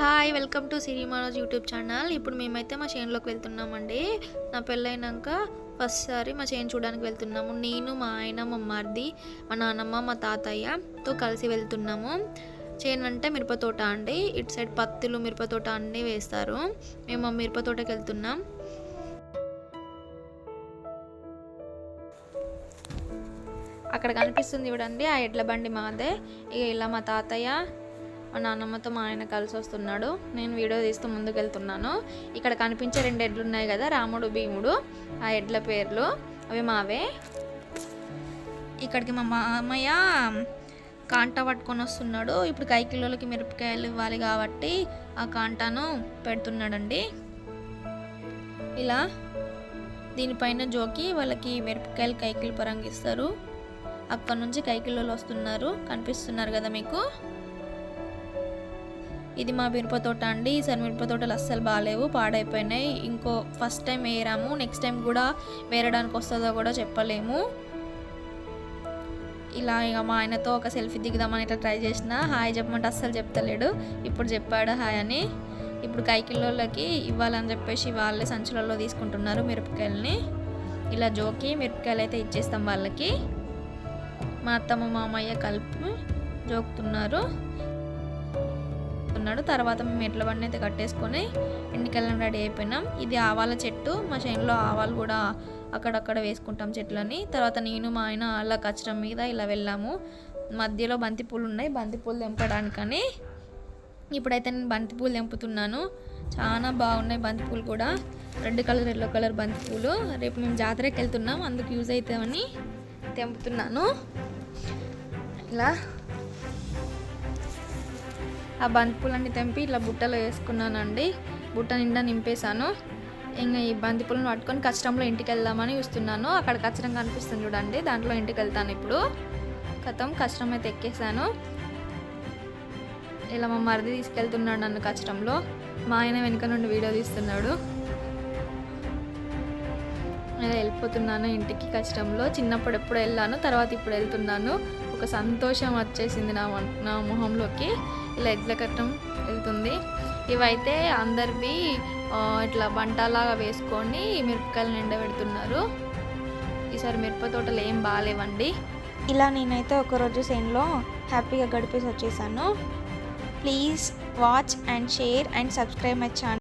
Hi welcome to Siri Manoj YouTube channel. ఇప్పుడు మేమైతే మా చేనులోకి వెళ్తున్నామండి. నా పెళ్ళైనాక ఫస్ట్ సారి మా చేను చూడడానికి వెళ్తున్నాము. నేను మా ఆయన మా మరిది మా నాన్నమ్మ మా తాతయ్యతో కలిసి వెళ్తున్నాము. చేను అంటే మిరపతోట అండి. ఇటు సైడ్ పత్తులు మిరపతోట అన్నీ వేస్తారు. మేము ఆ వెళ్తున్నాం. అక్కడ కనిపిస్తుంది చూడండి ఆ ఎడ్ల బండి మాదే. ఇక ఇలా మా తాతయ్య మా నాన్నమ్మతో మా ఆయన కలిసి వస్తున్నాడు. నేను వీడియో తీస్తూ ముందుకు వెళ్తున్నాను ఇక్కడ కనిపించే రెండు ఎడ్లు ఉన్నాయి కదా రాముడు భీముడు ఆ ఎడ్ల పేర్లు. అవి మావే. ఇక్కడికి మా మామయ్య కాంట పట్టుకొని వస్తున్నాడు. ఇప్పుడు కైకిల్లోకి మిరపకాయలు ఇవ్వాలి కాబట్టి ఆ కాంటాను పెడుతున్నాడండి. ఇలా దీనిపైన జోకి వాళ్ళకి మిరపకాయలు కైకిలు పరంగిస్తారు. అక్కడ నుంచి కైకిలోలు వస్తున్నారు. కనిపిస్తున్నారు కదా మీకు? ఇది మా మిరప తోట అండి. ఈసారి మిరప తోటలు అస్సలు బాగాలేవు పాడైపోయినాయి. ఇంకో ఫస్ట్ టైం వేయరాము నెక్స్ట్ టైం కూడా వేరడానికి వస్తుందో కూడా చెప్పలేము. ఇలా ఇక మా ఆయనతో ఒక సెల్ఫీ దిగుదామని ఇట్లా ట్రై చేసిన హాయ్ చెప్పమంటే అస్సలు చెప్తలేడు. ఇప్పుడు చెప్పాడు హాయ్ అని. ఇప్పుడు కైకిల్లోకి ఇవ్వాలని చెప్పేసి వాళ్ళే సంచులలో తీసుకుంటున్నారు మిరపకాయలని. ఇలా జోకి మిరపకాయలు అయితే ఇచ్చేస్తాం వాళ్ళకి. మా అత్తమ్మ మామయ్య కలిపి జోకుతున్నారు. ఉన్నాడు తర్వాత మేము ఎడ్ల బండి అయితే కట్టేసుకొని ఎండికెళ్ళం రెడీ అయిపోయినాం. ఇది ఆవాల చెట్టు. మా చేనులో ఆవాలు కూడా అక్కడక్కడ వేసుకుంటాం చెట్లని. తర్వాత నేను మా ఆయన అలా కచ్చడం మీద ఇలా వెళ్ళాము. మధ్యలో బంతిపూలు ఉన్నాయి. బంతిపూలు తెంపడానికని ఇప్పుడైతే నేను బంతిపూలు తెంపుతున్నాను. చాలా బాగున్నాయి బంతిపూలు కూడా. రెడ్ కలర్ ఎల్లో కలర్ బంతిపూలు రేపు మేము జాతరకి వెళ్తున్నాం. అందుకు యూజ్ అవుతామని తెంపుతున్నాను. ఇలా. ఆ బంతిపూలన్నీ తెంపి ఇట్లా బుట్టలో వేసుకున్నానండి. బుట్ట నిండా నింపేశాను. ఇంకా ఈ బంతిపూలను పట్టుకొని కష్టంలో ఇంటికి వెళ్దామని చూస్తున్నాను. అక్కడ కచ్చరం కనిపిస్తుంది చూడండి. దాంట్లో ఇంటికి వెళ్తాను ఇప్పుడు. కథం కష్టం అయితే ఎక్కేసాను ఇలా మా మరిది తీసుకెళ్తున్నాడు నన్ను కష్టంలో మా ఆయన వెనుక నుండి వీడియో తీస్తున్నాడు. ఇలా వెళ్ళిపోతున్నాను ఇంటికి కష్టంలో చిన్నప్పుడు ఎప్పుడు వెళ్ళాను తర్వాత ఇప్పుడు వెళ్తున్నాను. ఒక సంతోషం వచ్చేసింది నా నా మొహంలోకి. ఇలా ఎడ్ల కట్టం వెళ్తుంది. ఇవైతే అందరివి ఇట్లా బంటలాగా వేసుకొని మిరపకాయలు ఎండబెడుతున్నారు ఈసారి మిరప తోటలు ఏం బాగాలేవండి ఇలా నేనైతే ఒకరోజు సేన్లో హ్యాపీగా గడిపేసి వచ్చేసాను. Please watch and share and subscribe my channel.